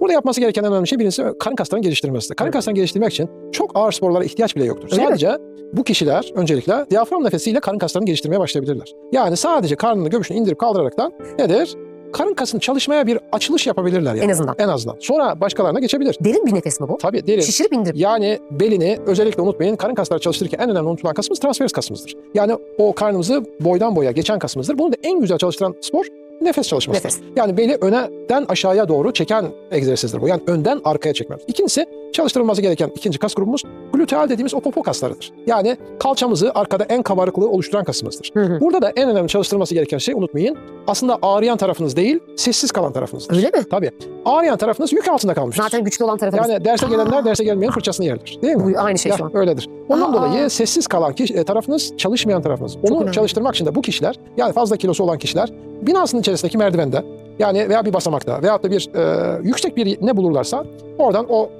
Burada yapması gereken en önemli şey birincisi karın kaslarını geliştirmesidir. Karın Evet. kaslarını geliştirmek için çok ağır sporlara ihtiyaç bile yoktur. Öyle mi? sadece bu kişiler öncelikle diyafram nefesiyle karın kaslarını geliştirmeye başlayabilirler. Yani sadece karnını göbüşünü indirip kaldıraraktan nedir? Karın kasını çalışmaya bir açılış yapabilirler yani. En azından. En azından. Sonra başkalarına geçebilir. Derin bir nefes mi bu? Tabii derin. Şişirip indirip. Yani belini özellikle unutmayın karın kasları çalıştırırken en önemli unutulan kasımız transvers kasımızdır. Yani o karnımızı boydan boya geçen kasımızdır. Bunu da en güzel çalıştıran spor nefes çalışmasıdır. Nefes. Yani beli önden aşağıya doğru çeken egzersizdir bu. Yani önden arkaya çekmemiz. İkincisi çalıştırılması gereken ikinci kas grubumuz gluteal dediğimiz o popo kaslarıdır. Yani kalçamızı arkada en kabarıklığı oluşturan kasımızdır. Hı hı. Burada da en önemli çalıştırılması gereken şey unutmayın. Aslında ağrıyan tarafınız değil, sessiz kalan tarafınızdır. Öyle mi? Tabii. Ağrıyan tarafınız yük altında kalmıştır. Zaten güçlü olan tarafı. Yani derse gelenler derse gelmeyen fırçasını yerler. Değil mi? Bu aynı şey Ya, şu an. öyledir. Ondan Aa. dolayı sessiz kalan kişi, e, tarafınız çalışmayan tarafınız. Onu çalıştırmak için de bu kişiler yani fazla kilosu olan kişiler binasının içerisindeki merdivende yani veya bir basamakta veyahut da bir e, yüksek bir ne bulurlarsa oradan o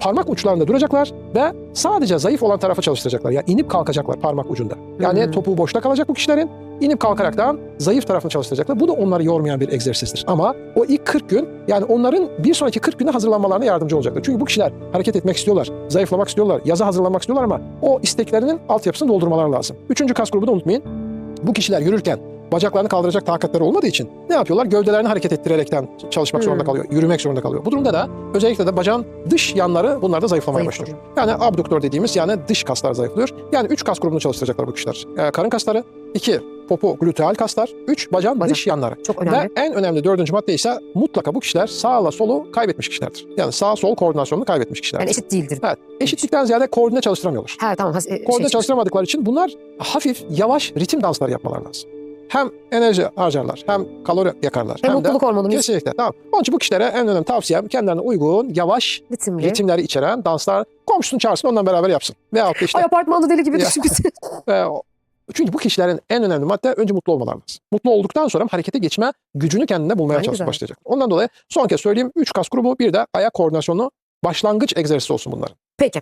parmak uçlarında duracaklar ve sadece zayıf olan tarafa çalıştıracaklar. Yani inip kalkacaklar parmak ucunda. Yani Hmm. topuğu boşta kalacak bu kişilerin. inip kalkaraktan zayıf tarafını çalıştıracaklar. Bu da onları yormayan bir egzersizdir. Ama o ilk 40 gün yani onların bir sonraki 40 güne hazırlanmalarına yardımcı olacaktır. Çünkü bu kişiler hareket etmek istiyorlar, zayıflamak istiyorlar, yaza hazırlanmak istiyorlar ama o isteklerinin altyapısını doldurmalar lazım. Üçüncü kas grubu da unutmayın. Bu kişiler yürürken bacaklarını kaldıracak takatları olmadığı için ne yapıyorlar? Gövdelerini hareket ettirerekten çalışmak Hmm. zorunda kalıyor, yürümek zorunda kalıyor. Bu durumda da özellikle de bacağın dış yanları bunlarda zayıflamaya başlıyor. Yani abduktör dediğimiz yani dış kaslar zayıflıyor. Yani üç kas grubunu çalıştıracaklar bu kişiler. Ee, karın kasları, iki popo gluteal kaslar, üç bacağın Bacak. dış yanları. Çok önemli. Ve en önemli dördüncü madde ise mutlaka bu kişiler sağla solu kaybetmiş kişilerdir. Yani sağ sol koordinasyonunu kaybetmiş kişilerdir. Yani eşit değildir. Evet. Eşitlikten ziyade koordine çalıştıramıyorlar. Ha tamam. E, Koordine şey- çalıştıramadıkları için bunlar hafif yavaş ritim dansları yapmalar lazım. Hem enerji harcarlar, hem kalori yakarlar. Hem hem mutluluk hormonu, Kesinlikle. Tamam. Onun için bu kişilere en önemli tavsiyem kendilerine uygun, yavaş ritimli. ritimleri içeren danslar komşusunu çağırsın ondan beraber yapsın. Veyahut da işte Ay apartmanda deli gibi düşün çünkü bu kişilerin en önemli madde önce mutlu olmaları lazım. Mutlu olduktan sonra harekete geçme gücünü kendinde bulmaya çalışıp güzel. başlayacak. Ondan dolayı son kez söyleyeyim 3 kas grubu bir de ayak koordinasyonu başlangıç egzersizi olsun bunların. Peki.